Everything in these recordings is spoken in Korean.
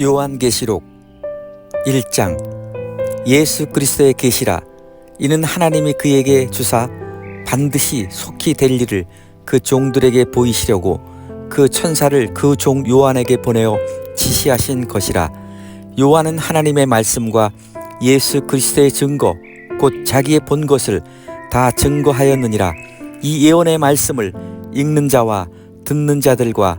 요한계시록 1장. 예수 그리스도의 계시라. 이는 하나님이 그에게 주사 반드시 속히 될 일을 그 종들에게 보이시려고 그 천사를 그 종 요한에게 보내어 지시하신 것이라. 요한은 하나님의 말씀과 예수 그리스도의 증거 곧 자기의 본 것을 다 증거하였느니라. 이 예언의 말씀을 읽는 자와 듣는 자들과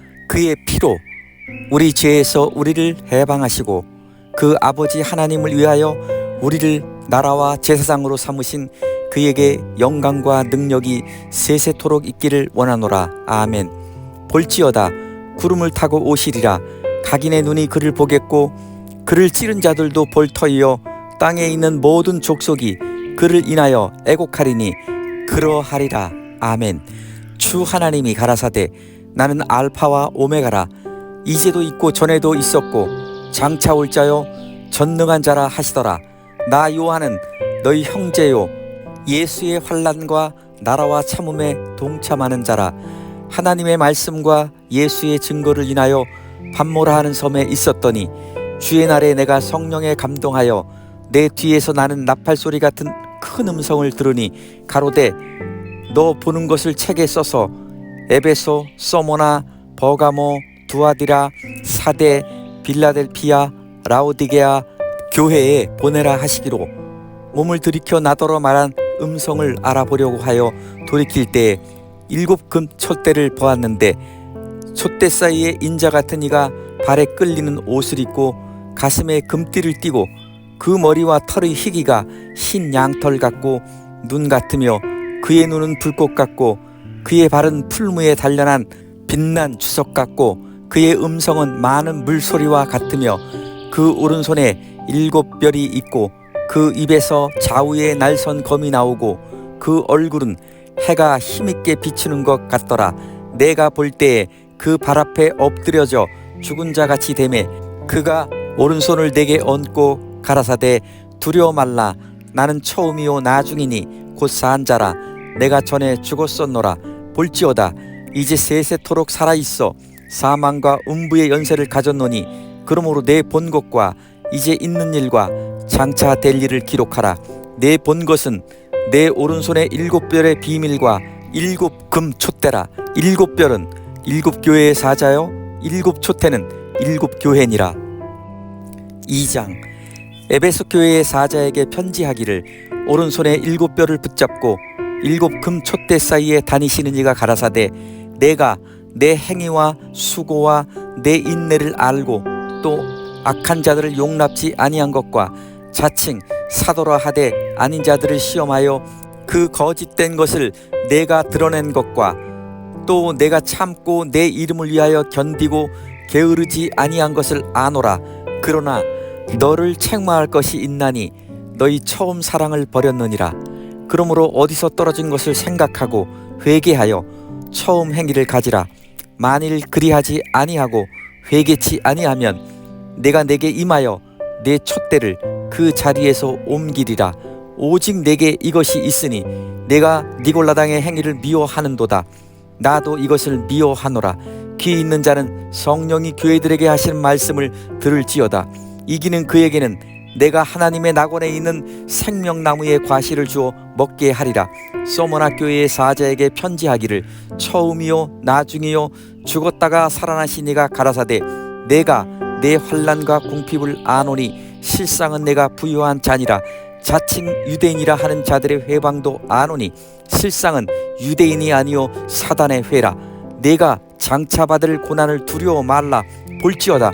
그의 피로 우리 죄에서 우리를 해방하시고 그 아버지 하나님을 위하여 우리를 나라와 제사장으로 삼으신 그에게 영광과 능력이 세세토록 있기를 원하노라. 아멘. 볼지어다 구름을 타고 오시리라. 각인의 눈이 그를 보겠고 그를 찌른 자들도 볼터이여 땅에 있는 모든 족속이 그를 인하여 애곡하리니 그러하리라. 아멘. 주 하나님이 가라사대 나는 알파와 오메가라. 이제도 있고 전에도 있었고 장차 올 자요. 전능한 자라 하시더라. 나 요한은 너희 형제요. 예수의 환란과 나라와 참음에 동참하는 자라. 하나님의 말씀과 예수의 증거를 인하여 반모라 하는 섬에 있었더니 주의 날에 내가 성령에 감동하여 내 뒤에서 나는 나팔 소리 같은 큰 음성을 들으니 가로되 너 보는 것을 책에 써서 에베소, 소모나, 버가모, 두아디라, 사데, 빌라델피아, 라오디게아 교회에 보내라 하시기로 몸을 들이켜 나더러 말한 음성을 알아보려고 하여 돌이킬 때에 일곱 금 촛대를 보았는데 촛대 사이에 인자 같은 이가 발에 끌리는 옷을 입고 가슴에 금띠를 띠고 그 머리와 털의 희기가 흰 양털 같고 눈 같으며 그의 눈은 불꽃 같고 그의 발은 풀무에 단련한 빛난 주석 같고 그의 음성은 많은 물소리와 같으며 그 오른손에 일곱 별이 있고 그 입에서 좌우에 날선 검이 나오고 그 얼굴은 해가 힘있게 비추는 것 같더라. 내가 볼 때에 그 발 앞에 엎드려져 죽은 자 같이 되매 그가 오른손을 내게 얹고 가라사대 두려워 말라. 나는 처음이요 나중이니 곧 사한 자라. 내가 전에 죽었었노라 볼지어다 이제 세세토록 살아있어 사망과 음부의 연세를 가졌노니 그러므로 내 본 것과 이제 있는 일과 장차 될 일을 기록하라. 내 본 것은 내 오른손의 일곱 별의 비밀과 일곱 금 촛대라. 일곱 별은 일곱 교회의 사자요 일곱 촛대는 일곱 교회니라. 2장 에베소 교회의 사자에게 편지하기를 오른손에 일곱 별을 붙잡고 일곱 금 촛대 사이에 다니시는 이가 가라사대 내가 내 행위와 수고와 내 인내를 알고 또 악한 자들을 용납지 아니한 것과 자칭 사도라 하되 아닌 자들을 시험하여 그 거짓된 것을 내가 드러낸 것과 또 내가 참고 내 이름을 위하여 견디고 게으르지 아니한 것을 아노라. 그러나 너를 책망할 것이 있나니 너희 처음 사랑을 버렸느니라 그러므로 어디서 떨어진 것을 생각하고 회개하여 처음 행위를 가지라. 만일 그리하지 아니하고 회개치 아니하면 내가 내게 임하여 내 촛대를 그 자리에서 옮기리라. 오직 내게 이것이 있으니 내가 니골라당의 행위를 미워하는도다. 나도 이것을 미워하노라. 귀 있는 자는 성령이 교회들에게 하시는 말씀을 들을지어다. 이기는 그에게는 내가 하나님의 낙원에 있는 생명나무의 과실을 주어 먹게 하리라. 소모나 교회의 사자에게 편지하기를 처음이요 나중이요 죽었다가 살아나신 이가 가라사대 내가 내 환란과 궁핍을 아노니 실상은 내가 부유한 자니라. 자칭 유대인이라 하는 자들의 회방도 아노니 실상은 유대인이 아니요 사단의 회라. 내가 장차 받을 고난을 두려워 말라. 볼지어다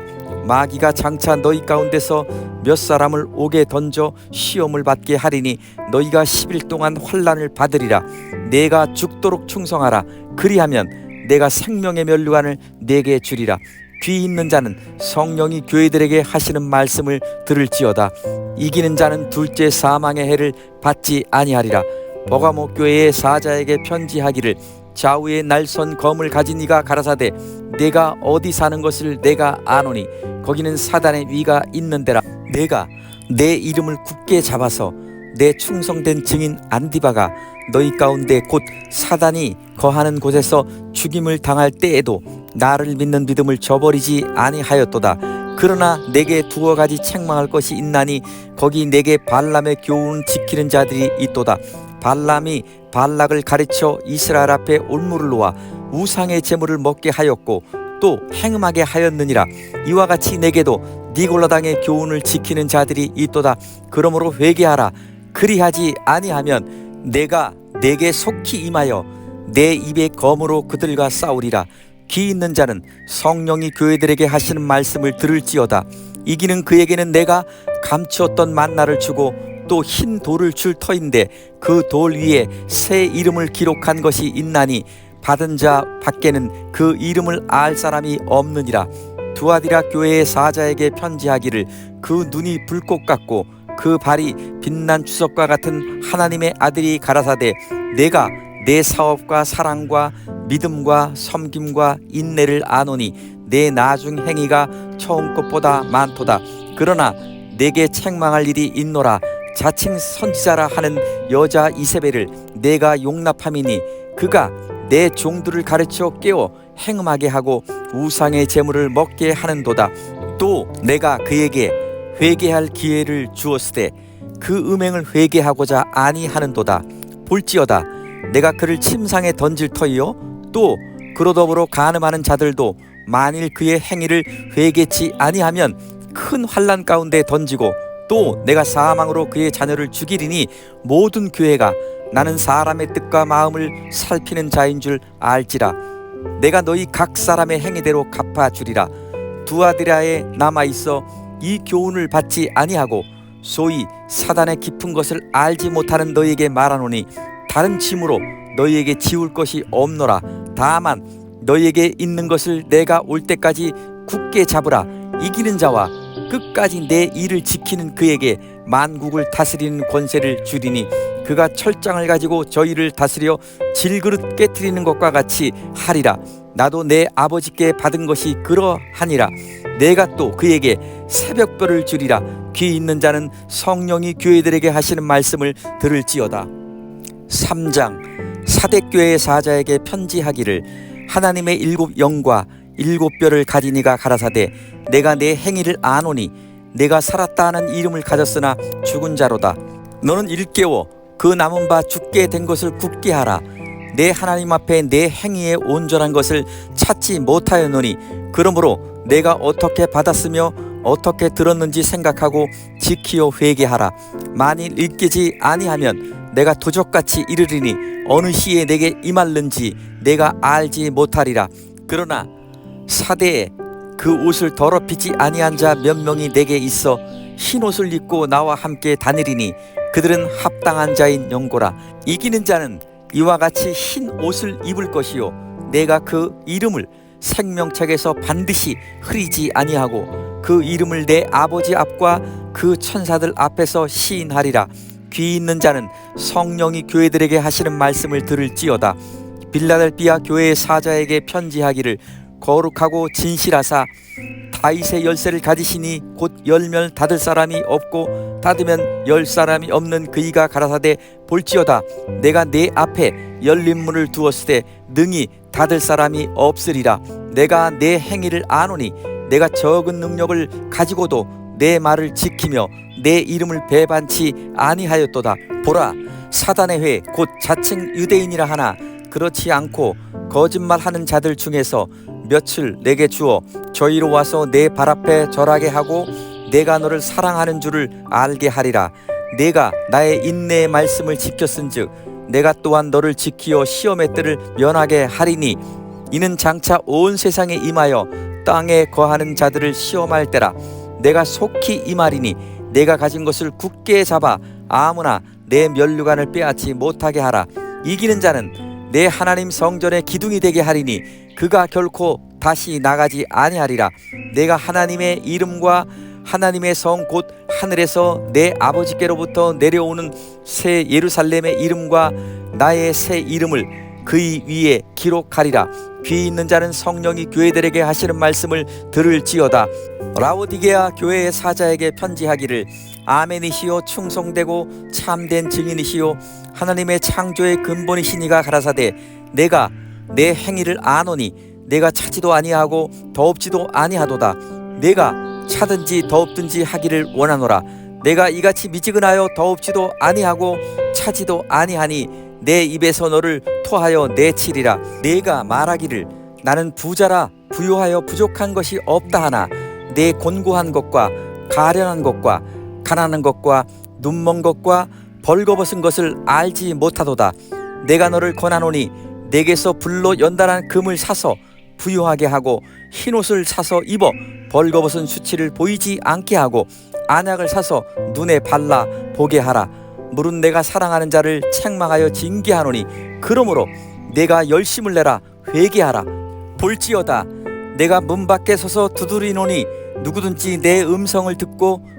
마귀가 장차 너희 가운데서 몇 사람을 옥에 던져 시험을 받게 하리니 너희가 10일 동안 환란을 받으리라. 내가 죽도록 충성하라. 그리하면 내가 생명의 멸류관을 내게 주리라. 귀 있는 자는 성령이 교회들에게 하시는 말씀을 들을지어다. 이기는 자는 둘째 사망의 해를 받지 아니하리라. 버가모 교회의 사자에게 편지하기를 좌우에 날선 검을 가진 이가 가라사대 내가 어디 사는 것을 내가 아노니 거기는 사단의 위가 있는 데라 내가 내 이름을 굳게 잡아서 내 충성된 증인 안디바가 너희 가운데 곧 사단이 거하는 곳에서 죽임을 당할 때에도 나를 믿는 믿음을 저버리지 아니하였도다. 그러나 내게 두어 가지 책망할 것이 있나니 거기 내게 발람의 교훈 지키는 자들이 있도다. 발람이 발락을 가르쳐 이스라엘 앞에 올무를 놓아 우상의 제물을 먹게 하였고 또 행음하게 하였느니라. 이와 같이 내게도 니골라당의 교훈을 지키는 자들이 있도다. 그러므로 회개하라. 그리하지 아니하면 내가 내게 속히 임하여 내 입의 검으로 그들과 싸우리라. 귀 있는 자는 성령이 교회들에게 하시는 말씀을 들을지어다. 이기는 그에게는 내가 감추었던 만나를 주고 또 흰 돌을 줄 터인데 그 돌 위에 새 이름을 기록한 것이 있나니 받은 자 밖에는 그 이름을 알 사람이 없느니라. 두아디라 교회의 사자에게 편지하기를 그 눈이 불꽃 같고 그 발이 빛난 주석과 같은 하나님의 아들이 가라사대 내가 내 사업과 사랑과 믿음과 섬김과 인내를 아노니 내 나중 행위가 처음 것보다 많도다 그러나 내게 책망할 일이 있노라 자칭 선지자라 하는 여자 이세벨을 내가 용납함이니 그가 내 종들을 가르쳐 깨워 행음하게 하고 우상의 재물을 먹게 하는도다. 또 내가 그에게 회개할 기회를 주었으되 그 음행을 회개하고자 아니하는도다. 볼지어다. 내가 그를 침상에 던질 터이요. 또 그로 더불어 간음하는 자들도 만일 그의 행위를 회개치 아니하면 큰 환란 가운데 던지고 또 내가 사망으로 그의 자녀를 죽이리니 모든 교회가 나는 사람의 뜻과 마음을 살피는 자인 줄 알지라. 내가 너희 각 사람의 행위대로 갚아 주리라. 두아디라에 남아 있어 이 교훈을 받지 아니하고 소위 사단의 깊은 것을 알지 못하는 너희에게 말하노니 다른 짐으로 너희에게 지울 것이 없노라. 다만 너희에게 있는 것을 내가 올 때까지 굳게 잡으라. 이기는 자와 끝까지 내 일을 지키는 그에게 만국을 다스리는 권세를 주리니 그가 철장을 가지고 저희를 다스려 질그릇 깨뜨리는 것과 같이 하리라. 나도 내 아버지께 받은 것이 그러하니라. 내가 또 그에게 새벽별을 주리라. 귀 있는 자는 성령이 교회들에게 하시는 말씀을 들을지어다. 3장 사대교회의 사자에게 편지하기를 하나님의 일곱 영과 일곱 뼈를 가진 이가 가라사대 내가 내 행위를 아노니 내가 살았다 하는 이름을 가졌으나 죽은 자로다. 너는 일깨워 그 남은 바 죽게 된 것을 굳게 하라. 내 하나님 앞에 내 행위에 온전한 것을 찾지 못하였노니 그러므로 내가 어떻게 받았으며 어떻게 들었는지 생각하고 지키어 회개하라. 만일 읽기지 아니하면 내가 도적같이 이르리니 어느 시에 내게 임할는지 내가 알지 못하리라. 그러나 사대에 그 옷을 더럽히지 아니한 자 몇 명이 내게 있어 흰 옷을 입고 나와 함께 다니리니 그들은 합당한 자인 영고라. 이기는 자는 이와 같이 흰 옷을 입을 것이요. 내가 그 이름을 생명책에서 반드시 흐리지 아니하고 그 이름을 내 아버지 앞과 그 천사들 앞에서 시인하리라. 귀 있는 자는 성령이 교회들에게 하시는 말씀을 들을지어다. 빌라델비아 교회의 사자에게 편지하기를 거룩하고 진실하사 다윗의 열쇠를 가지시니 곧 열면 닫을 사람이 없고 닫으면 열 사람이 없는 그이가 가라사대 볼지어다. 내가 내 앞에 열린 문을 두었을 때 능히 닫을 사람이 없으리라. 내가 내 행위를 아노니 내가 적은 능력을 가지고도 내 말을 지키며 내 이름을 배반치 아니하였도다. 보라 사단의 회 곧 자칭 유대인이라 하나. 그렇지 않고 거짓말하는 자들 중에서 며칠 내게 주어 저희로 와서 내 발 앞에 절하게 하고 내가 너를 사랑하는 줄을 알게 하리라. 내가 나의 인내의 말씀을 지켰은즉 내가 또한 너를 지키어 시험의 때를 면하게 하리니 이는 장차 온 세상에 임하여 땅에 거하는 자들을 시험할 때라. 내가 속히 임하리니 내가 가진 것을 굳게 잡아 아무나 내 면류관을 빼앗지 못하게 하라. 이기는 자는 내 하나님 성전의 기둥이 되게 하리니 그가 결코 다시 나가지 아니하리라. 내가 하나님의 이름과 하나님의 성 곧 하늘에서 내 아버지께로부터 내려오는 새 예루살렘의 이름과 나의 새 이름을 그의 위에 기록하리라. 귀 있는 자는 성령이 교회들에게 하시는 말씀을 들을지어다. 라오디게아 교회의 사자에게 편지하기를 아멘이시요 충성되고 참된 증인이시요 하나님의 창조의 근본이시니가 가라사대 내가 내 행위를 아노니 내가 차지도 아니하고 더없지도 아니하도다. 내가 차든지 더없든지 하기를 원하노라. 내가 이같이 미지근하여 더없지도 아니하고 차지도 아니하니 내 입에서 너를 토하여 내치리라. 내가 말하기를 나는 부자라 부요하여 부족한 것이 없다 하나 내 곤고한 것과 가련한 것과 가난한 것과 눈먼 것과 벌거벗은 것을 알지 못하도다. 내가 너를 권하노니 내게서 불로 연단한 금을 사서 부유하게 하고 흰 옷을 사서 입어 벌거벗은 수치를 보이지 않게 하고 안약을 사서 눈에 발라 보게 하라. 물은 내가 사랑하는 자를 책망하여 징계하노니 그러므로 내가 열심을 내라 회개하라. 볼지어다. 내가 문 밖에 서서 두드리노니 누구든지 내 음성을 듣고